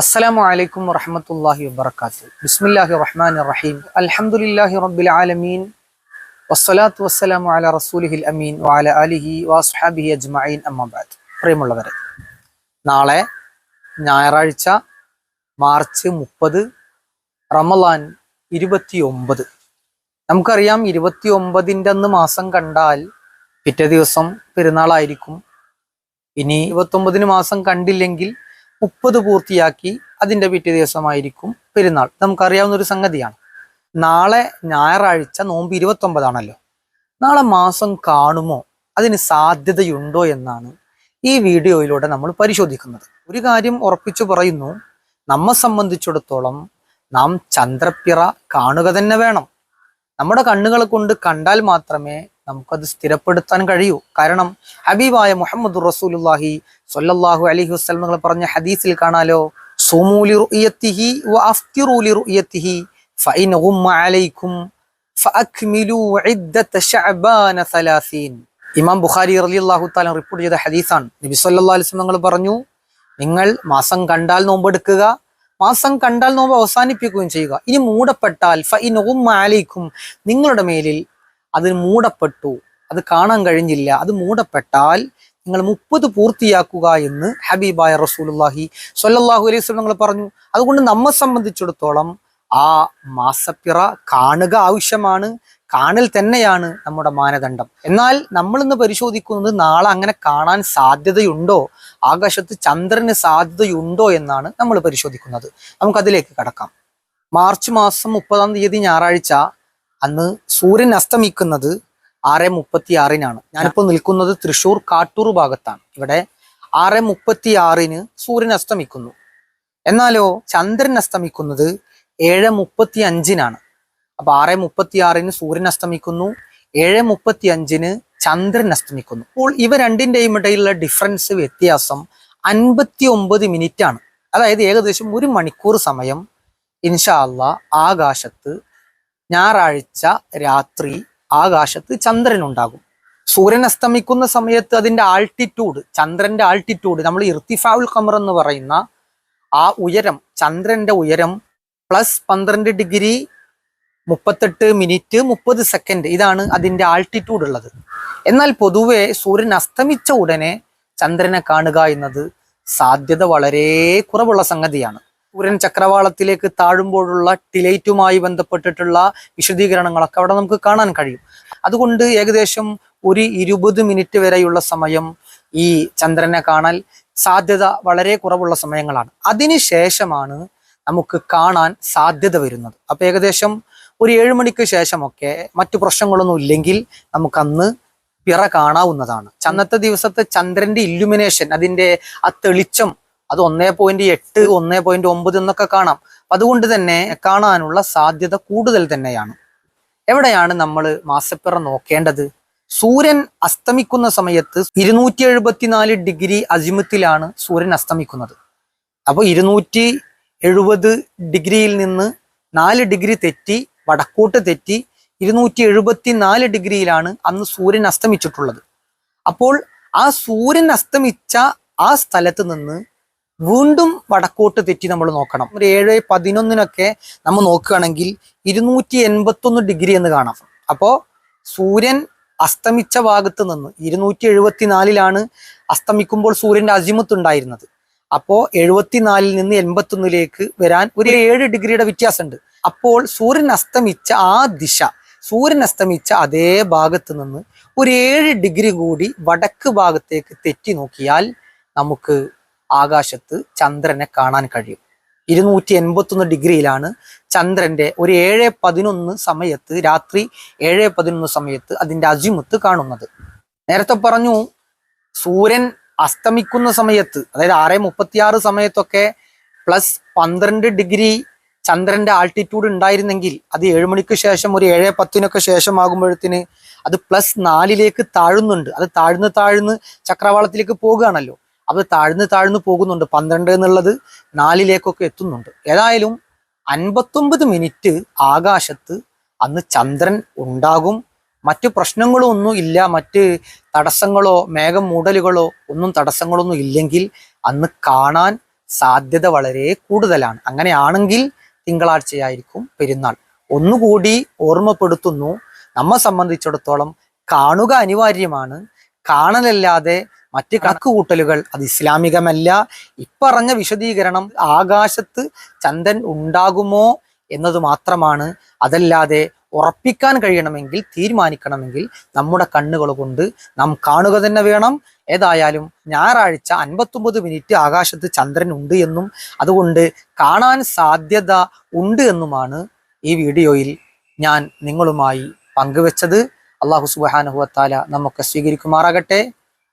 അസ്സലാമു അലൈക്കും വറഹമത്തല്ലാഹി വബർക്കാത്തു ബിസ്മില്ലാഹി റഹ്മാൻ റഹീം. അൽഹംദുലില്ലാഹി റബ്ബിൽ ആലമീൻ. വസ്സലാത്തു വസ്സലാമു അല റസൂലിഹിൽ അമീൻ വാല അലിഹി വസ്ഹാബിഹി അജ്മീൻ അമ്മബാദ് പ്രിയമുള്ളവരെ നാളെ ഞായറാഴ്ച മാർച്ച് മുപ്പത് റമലാൻ ഇരുപത്തി ഒമ്പത് നമുക്കറിയാം ഇരുപത്തി ഒമ്പതിന്റെ അന്ന് മാസം കണ്ടാൽ പിറ്റേ ദിവസം പെരുന്നാളായിരിക്കും. ഇനി ഇരുപത്തൊമ്പതിന് മാസം കണ്ടില്ലെങ്കിൽ മുപ്പത് പൂർത്തിയാക്കി അതിന്റെ പിറ്റേ ദിവസമായിരിക്കും പെരുന്നാൾ. നമുക്കറിയാവുന്ന ഒരു സംഗതിയാണ്. നാളെ ഞായറാഴ്ച നോമ്പ് ഇരുപത്തൊമ്പതാണല്ലോ. നാളെ മാസം കാണുമോ? അതിന് സാധ്യതയുണ്ടോ എന്നാണ് ഈ വീഡിയോയിലൂടെ നമ്മൾ പരിശോധിക്കുന്നത്. ഒരു കാര്യം ഉറപ്പിച്ചു പറയുന്നു. നമ്മെ സംബന്ധിച്ചിടത്തോളം നാം ചന്ദ്രപ്പിറ കാണുക തന്നെ വേണം. നമ്മുടെ കണ്ണുകളെ കൊണ്ട് കണ്ടാൽ മാത്രമേ നമുക്കത് സ്ഥിരപ്പെടുത്താൻ കഴിയൂ. കാരണം ഹബീബായ മുഹമ്മദ് റസൂലുല്ലാഹി സ്വല്ലല്ലാഹു അലൈഹി വസല്ലമകൾ പറഞ്ഞ ഹദീസിൽ കാണാലോ സുമൂലി റുയത്തിഹി വ അഫ്തിറൂലി റുയത്തിഹി ഫഇൻ ഗുമ്മ അലൈക്കും ഫഅക്മിലു ഇദ്ദത ശഅബാന 30 ഇമാം ബുഖാരി റളിയല്ലാഹു തആല റിപ്പോർട്ട് ചെയ്ത ഹദീസാണ്. നബി സല്ലല്ലാഹു അലൈഹി വസല്ലം പറഞ്ഞു നിങ്ങൾ മാസം കണ്ടാൽ നോമ്പെടുക്കുക മാസം കണ്ടാൽ നോമ്പ് അവസാനിപ്പിക്കുകയും ചെയ്യുക. ഇനി മൂടപ്പെട്ടാൽ ഫഇൻ ഗുമ്മ അലൈക്കും നിങ്ങളുടെ മേലിൽ അത് മൂടപ്പെട്ടു. അത് കാണാൻ കഴിഞ്ഞില്ല. അത് മൂടപ്പെട്ടാൽ നിങ്ങൾ മുപ്പത് പൂർത്തിയാക്കുക എന്ന് ഹബീബായ റസൂലുല്ലാഹി സൊല്ലാഹു അലൈഹി വസല്ലം നിങ്ങൾ പറഞ്ഞു. അതുകൊണ്ട് നമ്മെ സംബന്ധിച്ചിടത്തോളം ആ മാസപ്പിറ കാണുക ആവശ്യമാണ്. കാണൽ തന്നെയാണ് നമ്മുടെ മാനദണ്ഡം. എന്നാൽ നമ്മൾ ഇന്ന് പരിശോധിക്കുന്നത് നാളെ അങ്ങനെ കാണാൻ സാധ്യതയുണ്ടോ? ആകാശത്ത് ചന്ദ്രന് സാധ്യതയുണ്ടോ എന്നാണ് നമ്മൾ പരിശോധിക്കുന്നത്. നമുക്കതിലേക്ക് കടക്കാം. മാർച്ച് മാസം മുപ്പതാം തീയതി ഞായറാഴ്ച അന്ന് സൂര്യൻ അസ്തമിക്കുന്നത് ആറ് മുപ്പത്തി ആറിനാണ് ഞാനിപ്പോൾ നിൽക്കുന്നത് തൃശ്ശൂർ കാട്ടൂർ ഭാഗത്താണ്. ഇവിടെ ആറ് മുപ്പത്തി ആറിന് സൂര്യൻ അസ്തമിക്കുന്നു. എന്നാലോ ചന്ദ്രൻ അസ്തമിക്കുന്നത് ഏഴ് മുപ്പത്തി അഞ്ചിനാണ് അപ്പൊ ആറ് മുപ്പത്തി ആറിന് സൂര്യൻ അസ്തമിക്കുന്നു ഏഴ് മുപ്പത്തി അഞ്ചിന് ചന്ദ്രൻ അസ്തമിക്കുന്നു. അപ്പോൾ ഇവ രണ്ടിന്റെയും ഇടയിലുള്ള ഡിഫറൻസ് വ്യത്യാസം അൻപത്തി ഒമ്പത് മിനിറ്റ് ആണ്. അതായത് ഏകദേശം ഒരു മണിക്കൂർ സമയം ഇൻഷാ അള്ളാ ആകാശത്ത് ഞായറാഴ്ച രാത്രി ആകാശത്ത് ചന്ദ്രൻ ഉണ്ടാകും സൂര്യൻ അസ്തമിക്കുന്ന സമയത്ത് അതിന്റെ ആൾട്ടിറ്റ്യൂഡ് ചന്ദ്രന്റെ ആൾട്ടിറ്റ്യൂഡ് നമ്മൾ ഇർത്തിഫാവുൽ ഖമർ എന്ന് പറയുന്ന ആ ഉയരം ചന്ദ്രന്റെ ഉയരം പ്ലസ് പന്ത്രണ്ട് ഡിഗ്രി മുപ്പത്തെട്ട് മിനിറ്റ് മുപ്പത് സെക്കൻഡ് ഇതാണ് അതിന്റെ ആൾട്ടിറ്റ്യൂഡ് ഉള്ളത്. എന്നാൽ പൊതുവെ സൂര്യൻ അസ്തമിച്ച ഉടനെ ചന്ദ്രനെ കാണുക എന്നത് സാധ്യത വളരെ കുറവുള്ള സംഗതിയാണ്. സൂര്യൻ ചക്രവാളത്തിലേക്ക് താഴുമ്പോഴുള്ള ടിലേറ്റുമായി ബന്ധപ്പെട്ടിട്ടുള്ള വിശദീകരണങ്ങളൊക്കെ അവിടെ നമുക്ക് കാണാൻ കഴിയും. അതുകൊണ്ട് ഏകദേശം ഒരു ഇരുപത് മിനിറ്റ് വരെയുള്ള സമയം ഈ ചന്ദ്രനെ കാണാൻ സാധ്യത വളരെ കുറവുള്ള സമയങ്ങളാണ്. അതിനുശേഷമാണ് നമുക്ക് കാണാൻ സാധ്യത വരുന്നത്. അപ്പൊ ഏകദേശം ഒരു ഏഴ് മണിക്ക് ശേഷമൊക്കെ മറ്റു പ്രശ്നങ്ങളൊന്നും ഇല്ലെങ്കിൽ നമുക്കന്ന് പിറ കാണാവുന്നതാണ്. അന്നത്തെ ദിവസത്തെ ചന്ദ്രന്റെ ഇല്ലുമിനേഷൻ അതിന്റെ ആ തെളിച്ചം അത് ഒന്നേ പോയിന്റ് എട്ട് ഒന്നേ പോയിന്റ് ഒമ്പത് എന്നൊക്കെ കാണാം. അതുകൊണ്ട് തന്നെ കാണാനുള്ള സാധ്യത കൂടുതൽ തന്നെയാണ്. എവിടെയാണ് നമ്മൾ മാസപ്പിറ നോക്കേണ്ടത്? സൂര്യൻ അസ്തമിക്കുന്ന സമയത്ത് ഇരുന്നൂറ്റി എഴുപത്തിനാല് ഡിഗ്രി അജിമത്തിലാണ് സൂര്യൻ അസ്തമിക്കുന്നത്. അപ്പോൾ ഇരുന്നൂറ്റി എഴുപത് ഡിഗ്രിയിൽ നിന്ന് നാല് ഡിഗ്രി തെറ്റി വടക്കോട്ട് തെറ്റി ഇരുന്നൂറ്റി എഴുപത്തി നാല് ഡിഗ്രിയിലാണ് അന്ന് സൂര്യൻ അസ്തമിച്ചിട്ടുള്ളത്. അപ്പോൾ ആ സൂര്യൻ അസ്തമിച്ച ആ സ്ഥലത്ത് നിന്ന് വീണ്ടും വടക്കോട്ട് തെറ്റി നമ്മൾ നോക്കണം. ഒരു ഏഴ് പതിനൊന്നിനൊക്കെ നമ്മൾ നോക്കുകയാണെങ്കിൽ ഇരുന്നൂറ്റി എൺപത്തൊന്ന് ഡിഗ്രി എന്ന് കാണാം. അപ്പോൾ സൂര്യൻ അസ്തമിച്ച ഭാഗത്ത് നിന്ന് ഇരുന്നൂറ്റി എഴുപത്തിനാലിലാണ് അസ്തമിക്കുമ്പോൾ സൂര്യന്റെ അജിമത്ത് ഉണ്ടായിരുന്നത്. അപ്പോൾ എഴുപത്തിനാലിൽ നിന്ന് എൺപത്തൊന്നിലേക്ക് വരാൻ ഒരു ഏഴ് ഡിഗ്രിയുടെ വ്യത്യാസമുണ്ട്. അപ്പോൾ സൂര്യൻ അസ്തമിച്ച ആ ദിശ സൂര്യൻ അസ്തമിച്ച അതേ ഭാഗത്ത് നിന്ന് ഒരു ഏഴ് ഡിഗ്രി കൂടി വടക്ക് ഭാഗത്തേക്ക് തെറ്റി നോക്കിയാൽ നമുക്ക് ആകാശത്ത് ചന്ദ്രനെ കാണാൻ കഴിയും. ഇരുന്നൂറ്റി എൺപത്തൊന്ന് ഡിഗ്രിയിലാണ് ചന്ദ്രന്റെ ഒരു ഏഴ് പതിനൊന്ന് സമയത്ത് രാത്രി ഏഴ് പതിനൊന്ന് സമയത്ത് അതിന്റെ അജിമുത്ത് കാണുന്നത്. നേരത്തെ പറഞ്ഞു സൂര്യൻ അസ്തമിക്കുന്ന സമയത്ത് അതായത് ആറ് മുപ്പത്തിയാറ് സമയത്തൊക്കെ പ്ലസ് പന്ത്രണ്ട് ഡിഗ്രി ചന്ദ്രന്റെ ആൾട്ടിറ്റ്യൂഡ് ഉണ്ടായിരുന്നെങ്കിൽ അത് ഏഴ് മണിക്ക് ശേഷം ഒരു ഏഴ് പത്തിനൊക്കെ ശേഷമാകുമ്പോഴത്തിന് അത് പ്ലസ് നാലിലേക്ക് താഴുന്നുണ്ട്. അത് താഴ്ന്ന് താഴ്ന്ന് ചക്രവാളത്തിലേക്ക് പോകുകയാണല്ലോ. അത് താഴ്ന്ന് താഴ്ന്നു പോകുന്നുണ്ട്. പന്ത്രണ്ട് എന്നുള്ളത് നാലിലേക്കൊക്കെ എത്തുന്നുണ്ട്. ഏതായാലും അൻപത്തൊമ്പത് മിനിറ്റ് ആകാശത്ത് അന്ന് ചന്ദ്രൻ ഉണ്ടാകും. മറ്റു പ്രശ്നങ്ങളോ ഒന്നും ഇല്ല. മറ്റ് തടസ്സങ്ങളോ മേഘം മൂടലുകളോ ഒന്നും തടസ്സങ്ങളൊന്നും ഇല്ലെങ്കിൽ അന്ന് കാണാൻ സാധ്യത വളരെ കൂടുതലാണ്. അങ്ങനെയാണെങ്കിൽ തിങ്കളാഴ്ചയായിരിക്കും പെരുന്നാൾ. ഒന്നുകൂടി ഓർമ്മപ്പെടുത്തുന്നു. നമ്മെ സംബന്ധിച്ചിടത്തോളം കാണുക അനിവാര്യമാണ്. കാണലല്ലാതെ മറ്റ് കണക്കുകൂട്ടലുകൾ അത് ഇസ്ലാമികമല്ല. ഇപ്പറഞ്ഞ വിശദീകരണം ആകാശത്ത് ചന്ദൻ ഉണ്ടാകുമോ എന്നത് മാത്രമാണ്. അതല്ലാതെ ഉറപ്പിക്കാൻ കഴിയണമെങ്കിൽ തീരുമാനിക്കണമെങ്കിൽ നമ്മുടെ കണ്ണുകൾ കൊണ്ട് നാം കാണുക തന്നെ വേണം. ഏതായാലും ഞായറാഴ്ച അൻപത്തൊമ്പത് മിനിറ്റ് ആകാശത്ത് ചന്ദ്രൻ ഉണ്ട് എന്നും അതുകൊണ്ട് കാണാൻ സാധ്യത ഉണ്ട് എന്നുമാണ് ഈ വീഡിയോയിൽ ഞാൻ നിങ്ങളുമായി പങ്കുവെച്ചത്. അള്ളാഹു സുബാനുഹുവത്താല നമുക്ക് സ്വീകരിക്കുമാറാകട്ടെ.